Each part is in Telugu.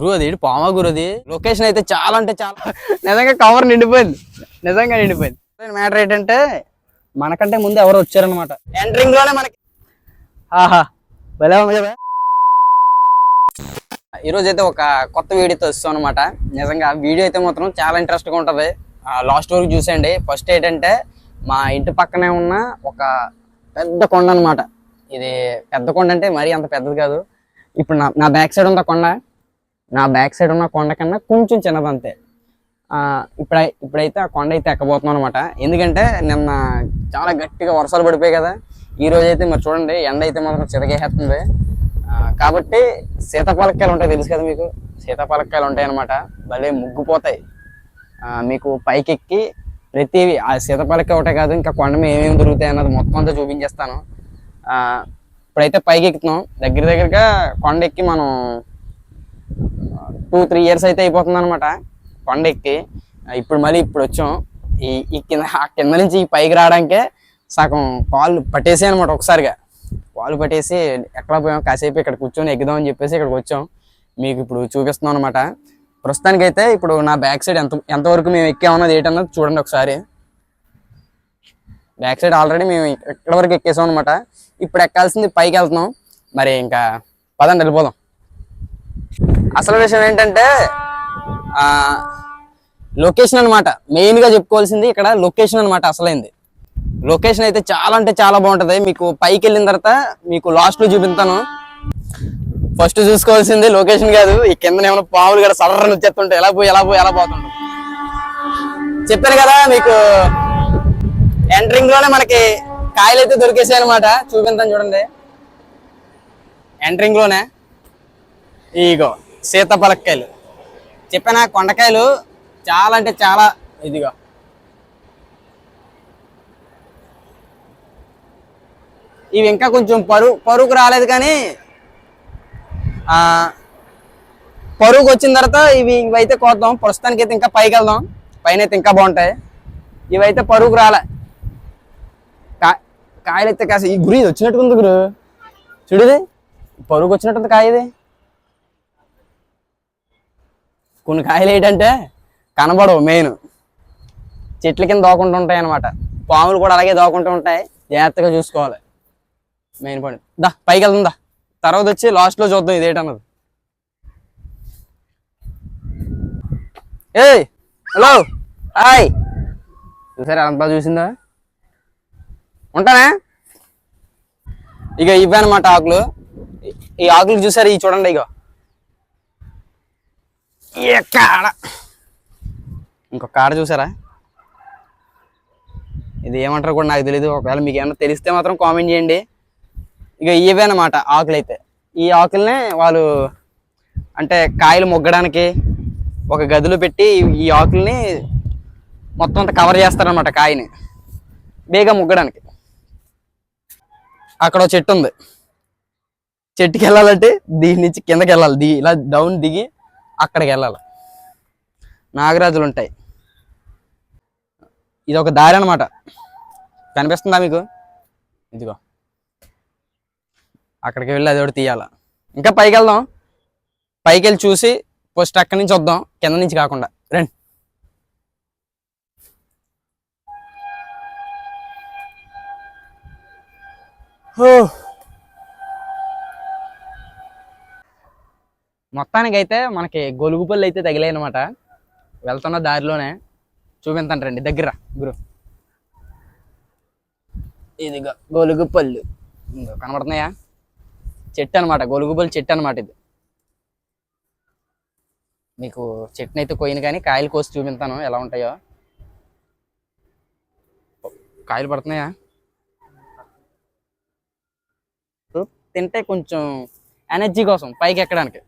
గురు అది పామా గురుది లొకేషన్ అయితే చాలా అంటే చాలా. నిజంగా కవర్ నిండిపోయింది. నిజంగా నిండిపోయింది. మ్యాటర్ ఏంటంటే మనకంటే ముందు ఎవరు వచ్చారనమాట ఎంట్రింగ్లోనే మనకి. ఆహా భలే కదా. ఈరోజు అయితే ఒక కొత్త వీడియోతో వస్తాం అనమాట నిజంగా వీడియో అయితే మాత్రం చాలా ఇంట్రెస్ట్గా ఉంటుంది. లాస్ట్ వరకు చూసేయండి. ఫస్ట్ ఏంటంటే మా ఇంటి పక్కనే ఉన్న ఒక పెద్ద కొండ అనమాట ఇది పెద్ద కొండ అంటే మరీ అంత పెద్దది కాదు. ఇప్పుడు నా నా బ్యాక్ సైడ్ ఉన్న కొండ? నా బ్యాక్ సైడ్ ఉన్న కొండ కన్నా కొంచెం చిన్నదంతే. ఇప్పుడై ఇప్పుడైతే ఆ కొండ అయితే ఎక్కబోతున్నాం అనమాట ఎందుకంటే నిన్న చాలా గట్టిగా వర్షాలు పడిపోయాయి కదా. ఈ రోజు అయితే మరి చూడండి ఎండ అయితే మాత్రం చితకేస్తుంది కాబట్టి సీతాఫలకాయలు ఉంటాయి తెలుసు కదా మీకు? సీతాఫలకాయలు ఉంటాయి అనమాట భలే ముగ్గుపోతాయి. మీకు పైకెక్కి ప్రతి ప్రతివి ఆ సీతాఫలకాయ ఒకటే కాదు ఇంకా కొండ మీద ఏమేమి దొరుకుతాయి అన్నది మొత్తం అంతా చూపించేస్తాను. ఇప్పుడైతే పైకి ఎక్కుతున్నాం దగ్గర దగ్గరగా కొండ ఎక్కి మనం టూ త్రీ ఇయర్స్ అయితే అయిపోతుంది అనమాట కొండ ఎక్కి ఇప్పుడు మళ్ళీ ఇప్పుడు వచ్చాం. ఈ ఈ కింద ఆ కింద నుంచి ఈ పైకి రావడానికే సగం కాళ్ళు పట్టేసి అనమాట ఒకసారిగా. కాళ్ళు పట్టేసి ఎక్కడ పోయాం? కాసేపు ఇక్కడ కూర్చొని ఎక్కుదాం అని చెప్పేసి ఇక్కడికి వచ్చాం. మీకు ఇప్పుడు చూపిస్తున్నాం అనమాట ప్రస్తుతానికైతే ఇప్పుడు నా బ్యాక్ సైడ్ ఎంత ఎంతవరకు మేము ఎక్కామన్నది ఏంటన్నది చూడండి ఒకసారి. బ్యాక్ సైడ్ ఆల్రెడీ మేము ఇక్కడ వరకు ఎక్కేసాం అనమాట ఇప్పుడు ఎక్కాల్సింది పైకి వెళ్తున్నాం. మరి ఇంకా పదండి వెళ్ళిపోదాం. అసలు విషయం ఏంటంటే లొకేషన్ అనమాట మెయిన్గా చెప్పుకోవాల్సింది ఇక్కడ లొకేషన్ అనమాట అసలైంది. లొకేషన్ అయితే చాలా అంటే చాలా బాగుంటుంది. మీకు పైకి వెళ్ళిన తర్వాత మీకు లాస్ట్లో చూపిస్తాను. ఫస్ట్ చూసుకోవాల్సింది లొకేషన్ కాదు. ఈ కింద ఏమైనా పావులు కూడా సడన్ వచ్చేస్తుంటాయి ఎలా పోయి ఎలా పోయి ఎలా పోతుంటాయి చెప్పాను కదా మీకు ఎంట్రింగ్లోనే మనకి కాయలు అయితే దొరికేసాయి అనమాట చూపిస్తాను చూడండి. ఎంట్రింగ్లోనే. ఇగో. సీతాఫలకాయలు చెప్పిన కొండకాయలు చాలా అంటే చాలా ఇదిగా. ఇవి ఇంకా కొంచెం పరుగు పరుగు రాలేదు కానీ ఆ, పరుగు వచ్చిన తర్వాత ఇవి ఇవైతే కోద్దాం. ప్రస్తుతానికి అయితే ఇంకా పైకి వెళ్దాం. పైన అయితే ఇంకా బాగుంటాయి. ఇవైతే పరుగు రాలే. కా కాయలు అయితే కాస్త ఈ గురి ఇది వచ్చినట్టు ఉంది గురు చూడది పరుగు వచ్చినట్టుంది కాయది ఇది కొన్ని కాయలు ఏంటంటే కనబడవు మెయిన్ చెట్ల కింద దోకుంటూ ఉంటాయి అనమాట పాములు కూడా అలాగే దోకుంటూ ఉంటాయి. జాగ్రత్తగా చూసుకోవాలి. మెయిన్ పాయింట్ దా పైకి వెళ్తుందా తర్వాత వచ్చి లాస్ట్లో చూద్దాం ఇదేటన్నది ఏయ్ హలో హాయ్. చూసారా అంతా చూసిందా? ఉంటానా? ఇక ఇవే అనమాట ఆకులు. ఈ- ఈ ఆకులు చూసారు? ఈ చూడండి ఇగో. ఎక్కడ కాడ? ఇంకొక కాడ చూసారా? ఇది ఏమంటారు కూడా నాకు తెలియదు ఒకవేళ మీకు ఏమన్నా తెలిస్తే మాత్రం కామెంట్ చేయండి. ఇక ఇవే అనమాట ఆకులు అయితే ఈ ఆకులనే వాళ్ళు అంటే కాయలు మొగ్గడానికి ఒక గదిలో పెట్టి ఈ ఆకుల్ని మొత్తం అంతా కవర్ చేస్తారనమాట కాయని. బేగా ముగ్గడానికి. అక్కడ చెట్టు ఉంది. చెట్టుకి వెళ్ళాలంటే దీని నుంచి కిందకి వెళ్ళాలి. ఇలా డౌన్ దిగి అక్కడికి వెళ్ళాలి నాగరాజులు ఉంటాయి ఇది ఒక దారి అనమాట కనిపిస్తుందా మీకు? ఇదిగో. అక్కడికి వెళ్ళి అది ఒకటి తీయాల. ఇంకా పైకి వెళ్దాం పైకి వెళ్ళి చూసి ఫస్ట్ అక్కడి నుంచి వద్దాం. కింద నుంచి కాకుండా. రండి. హో. మొత్తానికైతే మనకి గొలుగుపల్లి అయితే తగిలాయి అనమాట వెళ్తున్న దారిలోనే చూపించండి రండి దగ్గర గురు. ఇదిగో గొలుగుపల్లి. పళ్ళు కనబడుతున్నాయా? చెట్టు అనమాట గొలుగుపల్లి చెట్టు అనమాట ఇది. మీకు చెట్టుని అయితే కోయిన కానీ కాయలు కోసి చూపిస్తాను ఎలా ఉంటాయో. కాయలు పడుతున్నాయా? తింటే కొంచెం ఎనర్జీ కోసం పైకి ఎక్కడానికి.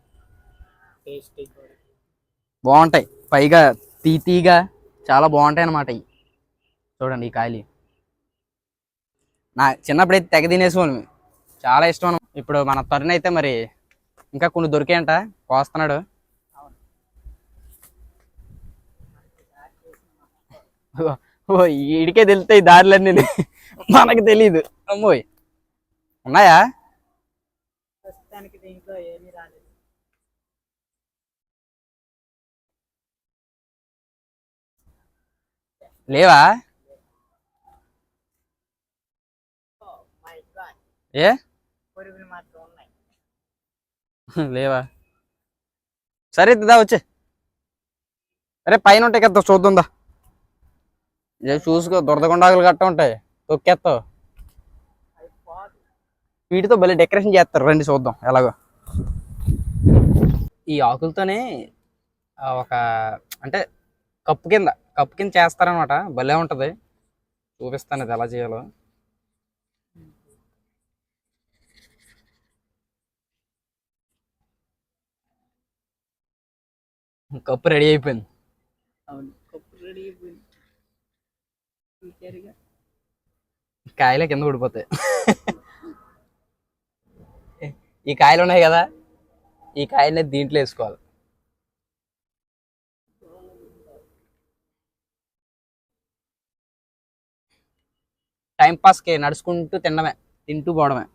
బాగుంటాయి. పైగా తీతీగా చాలా బాగుంటాయి అన్నమాట ఇవి. చూడండి ఈ కాయలు. నా చిన్నప్పుడైతే తెగ తినేసేవాళ్ళం చాలా ఇష్టం ఇప్పుడు మన తరుణ్ అయితే మరి ఇంకా కొన్ని దొరికాయంట. కోస్తున్నాడు. ఓ, ఓ ఈడికే తెలుస్తాయి దారిలన్నీ. మనకు తెలీదు. అమ్మోయ్. ఉన్నాయా ప్రస్తుతానికి దీంట్లో ఏమీ రాలేదు లేవా? ఏ? లేవా? సరే దా వచ్చే. అరే పైన ఉంటాయి కదా చూద్దాందా చూసుకో దురదగుండాకులు గట్ట ఉంటాయి. తొక్కేస్తావు వీటితో భలే డెకరేషన్ చేస్తారు. రండి చూద్దాం ఎలాగో. ఈ ఆకులతోనే ఒక అంటే కప్పు కింద కప్పు కింద చేస్తారనమాట భలే ఉంటుంది. చూపిస్తాను ఇది ఎలా చేయాలో. కప్పు రెడీ అయిపోయింది. కాయలే కింద ఊడిపోతాయి. ఈ కాయలు ఉన్నాయి కదా ఈ కాయల్ని దీంట్లో వేసుకోవాలి. టైం పాస్కి నడుచుకుంటూ తినడమే తింటూ పోవడమే.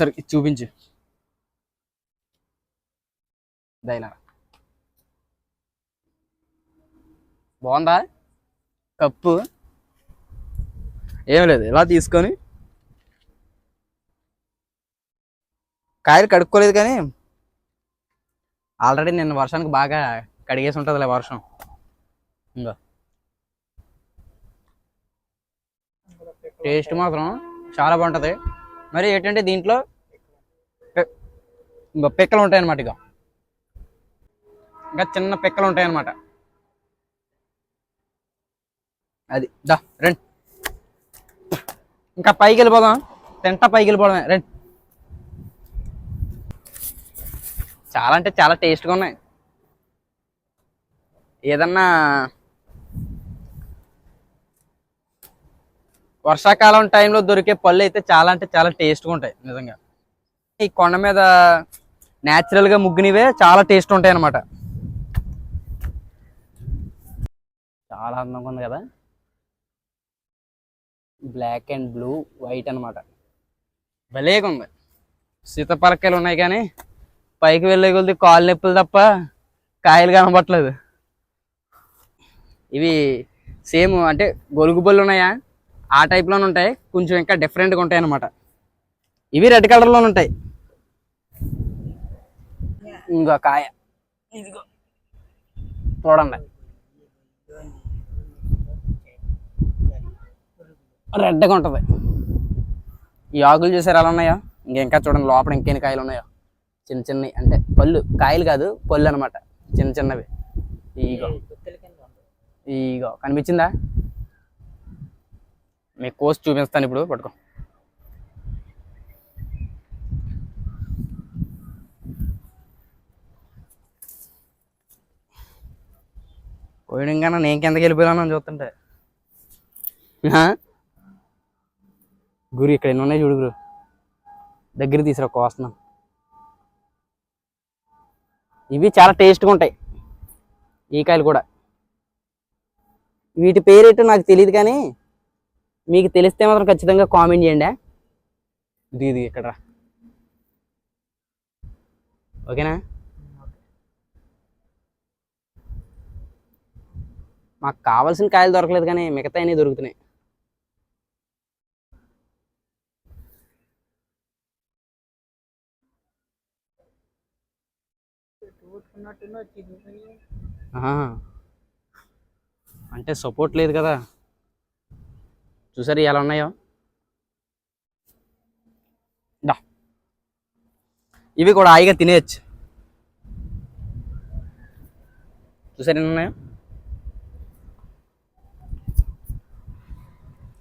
సరే చూపించు. దైలా బాగుందా? కప్పు. ఏం లేదు ఇలా తీసుకొని? కాయలు కడుక్కోలేదు కానీ ఆల్రెడీ నిన్న వర్షానికి బాగా కడిగేసి ఉంటుందిలే వర్షం. ఇంకా టేస్ట్ మాత్రం చాలా బాగుంటుంది. మరి ఏంటంటే దీంట్లో పిక్కలు ఉంటాయి ఇక ఇంకా చిన్న పిక్కలు ఉంటాయి అన్నమాట అది దా రండి. ఇంకా పైకి వెళ్ళిపోదాం. తింటా పైకి వెళ్ళిపోవడమే రండి. చాలా అంటే చాలా టేస్ట్గా ఉన్నాయి. ఏదన్నా వర్షాకాలం టైంలో దొరికే పళ్ళు అయితే చాలా అంటే చాలా టేస్ట్గా ఉంటాయి నిజంగా. ఈ కొండ మీద న్యాచురల్గా ముగ్గునివే చాలా టేస్ట్ ఉంటాయి అన్నమాట. చాలా అందంగా ఉంది కదా? బ్లాక్ అండ్ బ్లూ వైట్ అన్నమాట. భలేగా ఉంది. సీతపలకాయలు ఉన్నాయి కానీ పైకి వెళ్ళే కొద్ది కాలు నొప్పులు తప్ప కాయలు కనబట్టలేదు ఇవి సేమ్ అంటే గొలుగు బళ్ళు ఉన్నాయా? ఆ టైప్లోనే ఉంటాయి. కొంచెం ఇంకా డిఫరెంట్గా ఉంటాయి అన్నమాట. ఇవి రెడ్ కలర్లోనే ఉంటాయి. ఇంకో కాయ. ఇదిగో. చూడండి. రెడ్గా ఉంటుంది. ఈ ఆకులు చూసారు ఎలా ఉన్నాయో? ఇంకెంకా చూడండి లోపల ఇంకెన్ని కాయలు ఉన్నాయో. చిన్న చిన్నవి. అంటే పళ్ళు. కాయలు కాదు పళ్ళు అనమాట చిన్న చిన్నవి. ఈగో ఈగో కనిపించిందా? మీకు కోసి చూపిస్తాను ఇప్పుడు పట్టుకో. పోయడంగానే నేను కిందకి వెళ్ళిపోయాను చూస్తుంటే? గురు ఇక్కడ ఎన్ని ఉన్నాయి చూడు గురు. దగ్గర తీసుకురా కోస్తున్నాం ఇవి చాలా టేస్ట్గా ఉంటాయి. ఈ కాయలు కూడా. వీటి పేరేంటో నాకు తెలియదు కానీ మీకు తెలిస్తే మాత్రం ఖచ్చితంగా కామెంట్ చేయండి. ఇది ఇది ఇక్కడ రా. ఓకేనా? మాకు కావాల్సిన కాయలు దొరకలేదు కానీ మిగతా అన్నీ దొరుకుతున్నాయి. అంటే సపోర్ట్ లేదు కదా. చూసారు ఎలా ఉన్నాయో? దా. ఇవి కూడా హాయిగా తినేయచ్చు. చూసారు ఎన్ని ఉన్నాయో?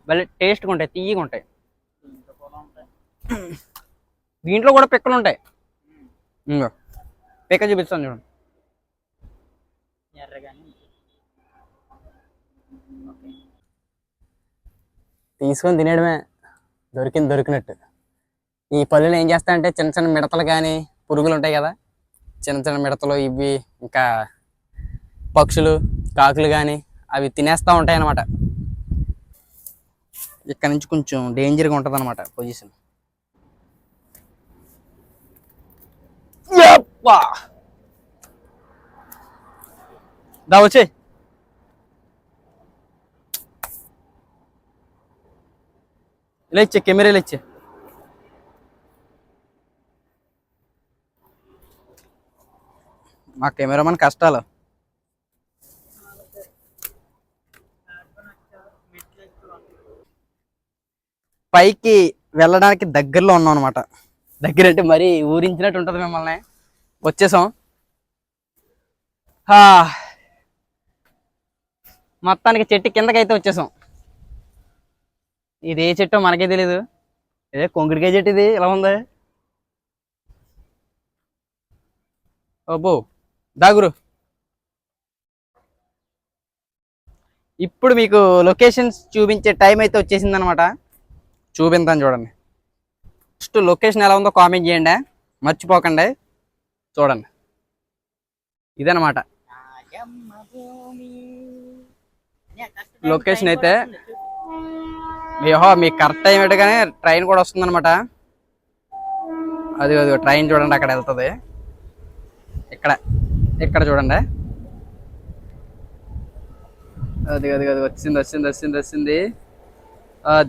భలే టేస్ట్గా ఉంటాయి తీయగా ఉంటాయి. దీంట్లో కూడా పిక్కలు ఉంటాయి. ఇంకో పిక్క చూపిస్తాను చూడండి ఎర్రగానే ఉంది. ఓకే తీసుకొని తినేయడమే దొరికింది దొరికినట్టు. ఈ పళ్ళు ఏం చేస్తా అంటే చిన్న చిన్న మిడతలు కానీ పురుగులు ఉంటాయి కదా చిన్న చిన్న మిడతలు ఇవి ఇంకా పక్షులు కాకులు కానీ అవి తినేస్తూ ఉంటాయి అన్నమాట ఇక్కడ నుంచి కొంచెం డేంజర్గా ఉంటుంది అనమాట పొజిషన్ దా వచ్చే లేచే కెమెరా లేచే. మా కెమెరామన్ కష్టాలు. పైకి వెళ్ళడానికి దగ్గరలో ఉన్నాం అనమాట దగ్గర అంటే మరీ ఊరించినట్టు ఉంటుంది మిమ్మల్ని. వచ్చేసాం. హా. మొత్తానికి చెట్టు కిందకైతే వచ్చేసాం. ఇది ఏ చెట్టో మనకే తెలీదు. ఇదే కొంకుడికాయ చెట్టు ఇది? ఎలా ఉంది? ఓబో దాగురు. ఇప్పుడు మీకు లొకేషన్స్ చూపించే టైం అయితే వచ్చేసింది అనమాట చూపిస్తాను చూడండి. ఫస్ట్ లొకేషన్ ఎలా ఉందో కామెంట్ చేయండి. మర్చిపోకండి. చూడండి. ఇదనమాట. లొకేషన్ అయితే మీహో మీకు కరెక్ట్ టైం పెట్టగానే ట్రైన్ కూడా వస్తుందన్నమాట. అది అది ట్రైన్ చూడండి అక్కడ వెళ్తుంది. ఇక్కడ ఇక్కడ చూడండి. అది అది అది వచ్చింది వచ్చింది వచ్చింది వచ్చింది.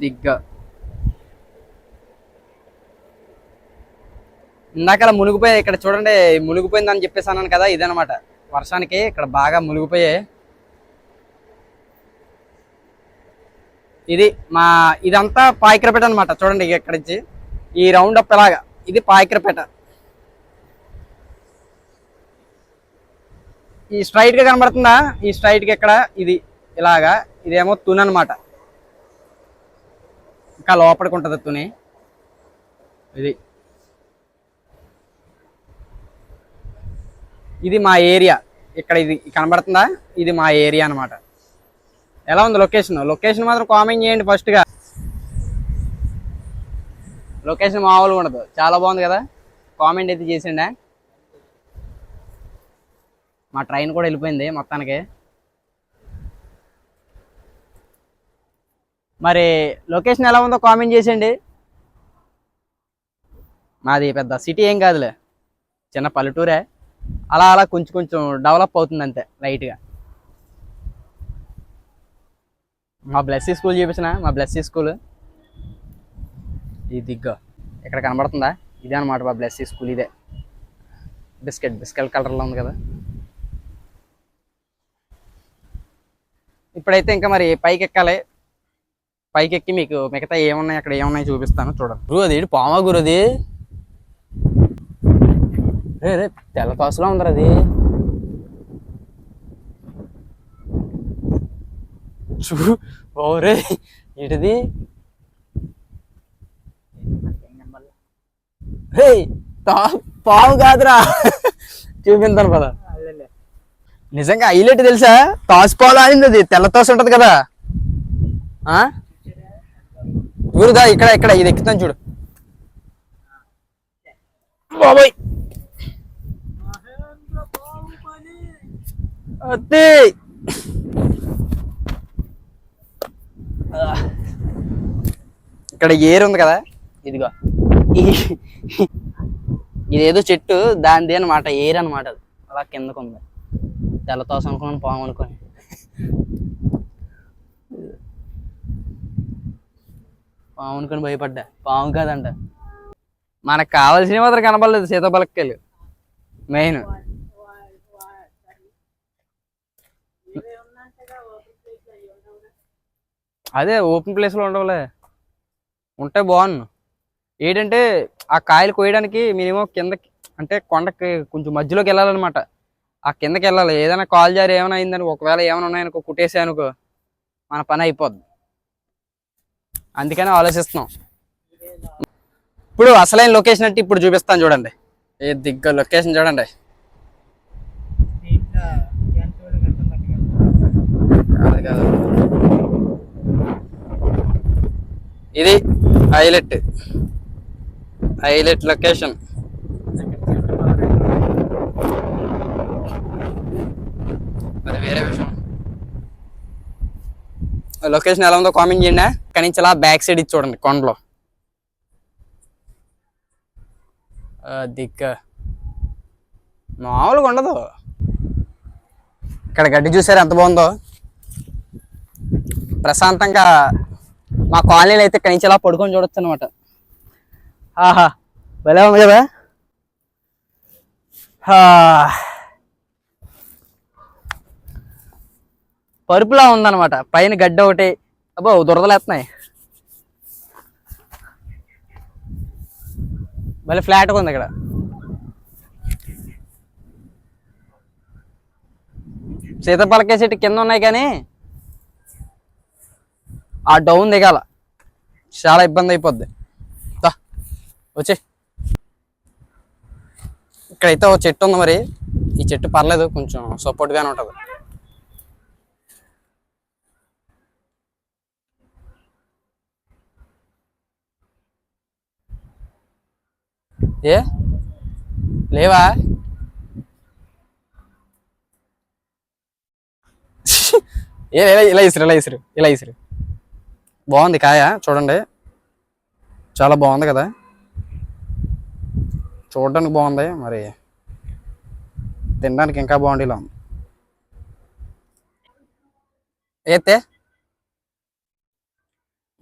దిగ్గా. ఇందాక మునిగిపోయాయి ఇక్కడ చూడండి మునిగిపోయిందని చెప్పేసి అన్నాను కదా ఇదనమాట వర్షానికి ఇక్కడ బాగా మునిగిపోయాయి. ఇది మా ఇదంతా పాయకరపేట అనమాట చూడండి ఇక్కడ నుంచి. ఈ రౌండ్ అప్ ఎలాగా? ఇది పాయకరపేట. ఈ స్ట్రైట్గా కనబడుతుందా? ఈ స్ట్రైట్కి ఇక్కడ ఇది ఇలాగా. ఇదేమో తుని అనమాట ఇంకా లోపలికి ఉంటుంది తుని. ఇది. ఇది మా ఏరియా ఇక్కడ ఇది కనబడుతుందా? ఇది మా ఏరియా అన్నమాట. ఎలా ఉంది లొకేషన్? లొకేషన్ మాత్రం కామెంట్ చేయండి ఫస్ట్గా లొకేషన్ మామూలుగా ఉండదు. చాలా బాగుంది కదా? కామెంట్ అయితే చేసిండే మా ట్రైన్ కూడా వెళ్ళిపోయింది మొత్తానికి. మరి లొకేషన్ ఎలా ఉందో కామెంట్ చేసేయండి. మాది పెద్ద సిటీ ఏం కాదులే. చిన్న పల్లెటూరే. అలా అలా కొంచెం కొంచెం డెవలప్ అవుతుంది అంతే లైట్గా. మా బ్లెస్సీ స్కూల్ చూపించిన మా బ్లెస్సీ స్కూల్ ఈ దిగ్గ. ఇక్కడ కనబడుతుందా? ఇదే అనమాట మా బ్లెస్సీ స్కూల్ ఇదే. బిస్కెట్ బిస్కెట్ కలర్లో ఉంది కదా. ఇప్పుడైతే ఇంకా మరి పైకి ఎక్కాలి పైకి ఎక్కి మీకు మిగతా ఏమున్నాయి అక్కడ ఏమున్నాయి చూపిస్తాను చూడండి. గురు అది పామా గురు అది. రే రే తెల్ల కాసులో ఉందిరా అది. చూ ఓరే తా పాము కాదురా. చూపించాను పద. నిజంగా హైలైట్ తెలుసా? తాసుపాలు ఆడింది అది తెల్ల తోసు ఉంటది కదా. ఆ? ఊరుదా ఇక్కడ ఇక్కడ ఇది ఎక్కుతాను చూడు. బాబాయ్. అత్తే ఇక్కడ ఏరు ఉంది కదా? ఇదిగో. ఇదేదో చెట్టు దానిది అనమాట ఏరు అనమాట అది. అలా కిందకు ఉంది. తెల్లతోసం అనుకున్నాను పాము అనుకొని పాము అనుకొని భయపడ్డా. పాము కాదంట. మనకు కావాల్సిన మాత్రం కనపడలేదు సీతాపలక్కలు మెయిన్. అదే ఓపెన్ ప్లేస్లో ఉండవులే. ఉంటే బాగున్ను ఏంటంటే ఆ కాయలు కోయడానికి మినిమం కిందకి అంటే కొండకి కొంచెం మధ్యలోకి వెళ్ళాలన్నమాట. ఆ కిందకి వెళ్ళాలి. ఏదైనా కాల్ జారి ఏమైనా అయిందని ఒకవేళ ఏమైనా ఉన్నాయనుకో కుట్టేసానుకో మన పని అయిపోద్ది. అందుకని ఆలోచిస్తున్నాం. ఇప్పుడు అసలైన లొకేషన్ అంటే ఇప్పుడు చూపిస్తాను చూడండి. ఏ దిగ్గ లొకేషన్ చూడండి దీంట్లో జంతువులు గట్ట పట్టుకెళ్తారు కాదు కాదు ఇది హైలెట్. Highlight location. అది వేరే విషయం. లొకేషన్ ఎలా ఉందో కామెంట్ చేయండి. కానీ నుంచి అలా బ్యాక్ సైడ్ ఇచ్చి చూడండి కొండలో. దిక్క. మామూలుగా ఉండదు. ఇక్కడ గడ్డి చూసారు ఎంత బాగుందో? ప్రశాంతంగా మా కాలనీలో అయితే ఇక్కడి నుంచి ఇలా పడుకొని చూడొచ్చు అనమాట ఆహా భలే ఉంది కదా? పరుపులా ఉందన్నమాట. పైన గడ్డ ఒకటి. అబ్బో దురదలేస్తున్నాయి మళ్ళీ ఫ్లాట్గా ఉంది ఇక్కడ. సీతపలకే చెట్టు కింద ఉన్నాయి కానీ ఆ డౌన్ దిగాల. చాలా ఇబ్బంది అయిపోద్ది. వచ్చే. ఇక్కడైతే ఒక చెట్టు ఉంది మరి. ఈ చెట్టు పర్లేదు కొంచెం సపోర్ట్గానే ఉంటుంది. ఏ? లేవా? ఏ ఇలా ఇలా ఇసురు ఇలా ఇసురు ఇలా ఇసురు. బాగుంది కాయ చూడండి. చాలా బాగుంది కదా. చూడడానికి బాగుంది మరి తినడానికి ఇంకా బాగుంది ఇలా ఏతే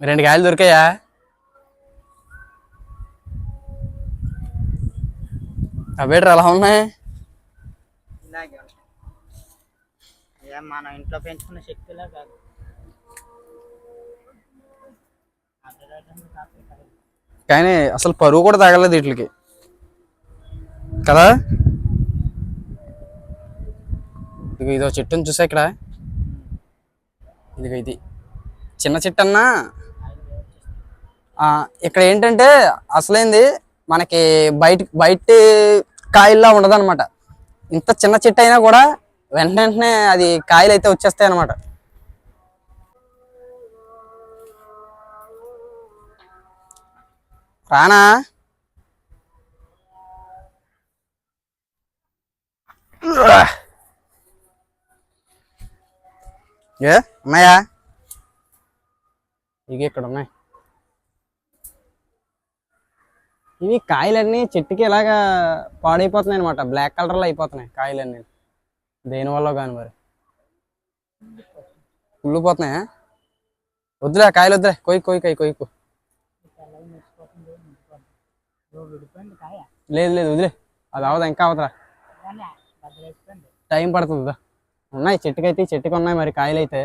రెండు కాయలు దొరికాయా? అవేట్రా అలా ఉన్నాయి? మనం ఇంట్లో పెంచుకున్న శక్తిలా కాదు. కానీ అసలు పరువు కూడా తాగలేదు వీటికి. కదా? ఇదిగో ఇదో చెట్టుని చూసా ఇక్కడ? ఇదిగో ఇది. చిన్న చెట్టు అన్నా ఇక్కడ ఏంటంటే అసలేంది? మనకి బయట బయట కాయల్లో ఉండదు అనమాట ఇంత చిన్న చెట్టు అయినా కూడా వెంట వెంటనే అది కాయలు అయితే వచ్చేస్తాయి అనమాట రానా? ఏ ఉన్నాయా ఇక ఇక్కడ ఉన్నాయి ఇవి కాయలన్నీ చెట్టుకి ఇలాగా పాడైపోతున్నాయి అనమాట బ్లాక్ కలర్లో అయిపోతున్నాయి కాయలన్నీ. దేనివల్ల కానీ మరి? కుళ్ళిపోతున్నాయా? వద్దులే కాయలు వద్దులే. కొయ్యి కొయ్యి కొయ్యి కొయ్యకు ఇదిగో విడిపోయింది కాయ లేదు లేదు వదిలే. అది అవదా ఇంకా అవతరా టైం పడుతుంది. ఉన్నాయి చెట్టుకైతే ఈ చెట్టుకి ఉన్నాయి మరి కాయలు అయితే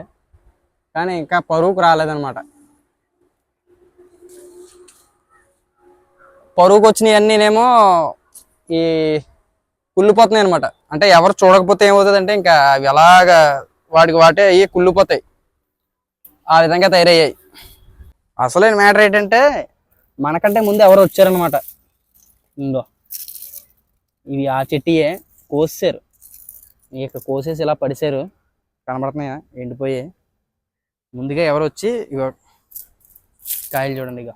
కానీ ఇంకా పరువుకు రాలేదన్నమాట. పరువుకు వచ్చినవన్నీనేమో ఈ కుళ్ళిపోతున్నాయి అనమాట అంటే ఎవరు చూడకపోతే ఏమవుతుంది అంటే ఇంకా అవి ఎలాగా వాటికి వాటే అయ్యి కుళ్ళిపోతాయి. ఆ విధంగా తయారయ్యాయి. అసలైన మ్యాటర్ ఏంటంటే మనకంటే ముందు ఎవరు వచ్చారనమాట ఇందో ఇవి ఆ చెట్టియే కోసారు. ఇక్కడ కోసేసి ఇలా పడిశారు కనబడుతున్నాయా? ఎండిపోయి. ముందుగా ఎవరు వచ్చి ఇగో కాయలు చూడండి ఇక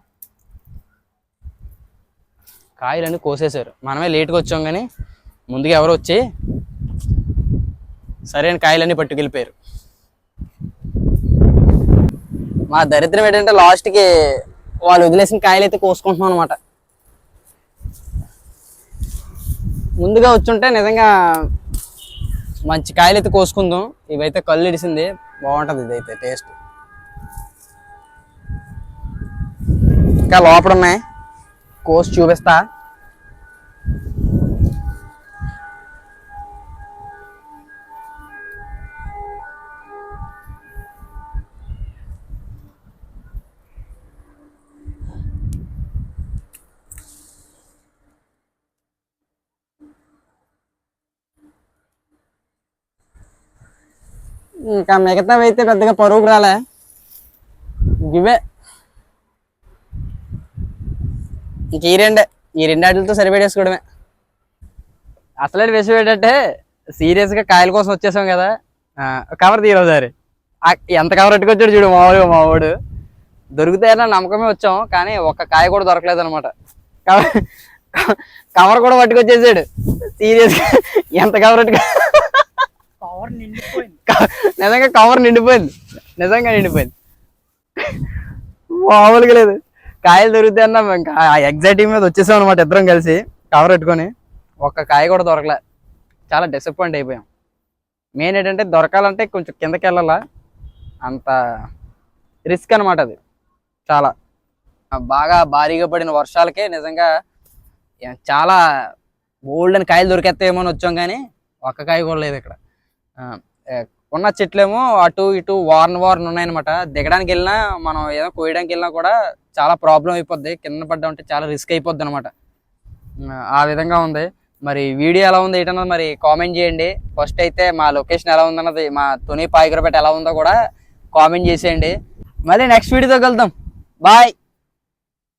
కాయలన్నీ కోసేశారు మనమే లేట్గా వచ్చాం కానీ ముందుగా ఎవరు వచ్చి సరైన కాయలన్నీ పట్టుకెళ్ళిపోయారు. మా దరిద్రం ఏంటంటే లాస్ట్కి వాళ్ళు వదిలేసిన కాయలు అయితే కోసుకుంటున్నాం అనమాట ముందుగా వచ్చుంటే నిజంగా మంచి కాయలు అయితే కోసుకుందాం. ఇవైతే కళ్ళు ఇడిసింది. బాగుంటుంది ఇదైతే టేస్ట్. ఇంకా లోపల ఉన్నాయి కోసి చూపిస్తా. ఇంకా మిగతావి అయితే పెద్దగా పరుగుకు రాలే. ఇవే. ఇంక ఈ రెండే. ఈ రెండాటితో సరిపెట్టేసుకోవడమే అసలే విషయం ఏంటంటే సీరియస్గా కాయల కోసం వచ్చేసాం కదా. కవర్ తీయరు ఎంత కవర్ పెట్టుకొచ్చాడు చూడు మామూలుగా మావాడు దొరుకుతాయన్న నమ్మకమే వచ్చాం కానీ ఒక్క కాయ కూడా దొరకలేదు అనమాట కవర్ కూడా పట్టుకొచ్చేసాడు. సీరియస్గా ఎంత కవర్ కవర్ నిండిపోయింది. నిజంగా కవర్ నిండిపోయింది. నిజంగా నిండిపోయింది. మామూలుగా లేదు. కాయలు దొరుకుతాయి అన్నా ఇంకా. ఎగ్జైటింగ్ మీద వచ్చేసాం అనమాట ఇద్దరం కలిసి కవర్ పెట్టుకొని. ఒక్క కాయ కూడా దొరకలే. చాలా డిసప్పాయింట్ అయిపోయాం. మెయిన్ ఏంటంటే దొరకాలంటే కొంచెం కిందకి వెళ్ళాలా. అంత రిస్క్ అనమాట అది. చాలా. బాగా భారీగా పడిన వర్షాలకే నిజంగా చాలా చాలా అని కాయలు దొరికేస్తాయేమో అని వచ్చాం కానీ ఒక్క కాయ కూడా లేదు ఇక్కడ. ఉన్న చెట్లేమో అటు ఇటు వార్న్ వార్న్ ఉన్నాయన్నమాట. దిగడానికి వెళ్ళినా మనం ఏదో కోయడానికి వెళ్ళినా కూడా చాలా ప్రాబ్లం అయిపోద్ది. కింద పడ్డా ఉంటే చాలా రిస్క్ అయిపోద్ది అనమాట ఆ విధంగా ఉంది. మరి వీడియో ఎలా ఉంది ఏంటన్నది మరి కామెంట్ చేయండి. ఫస్ట్ అయితే మా లొకేషన్ ఎలా ఉందన్నది మా తుని పాయగురపేట ఎలా ఉందో కూడా కామెంట్ చేసేయండి. మళ్ళీ నెక్స్ట్ వీడియోతో కలుద్దాం. బాయ్.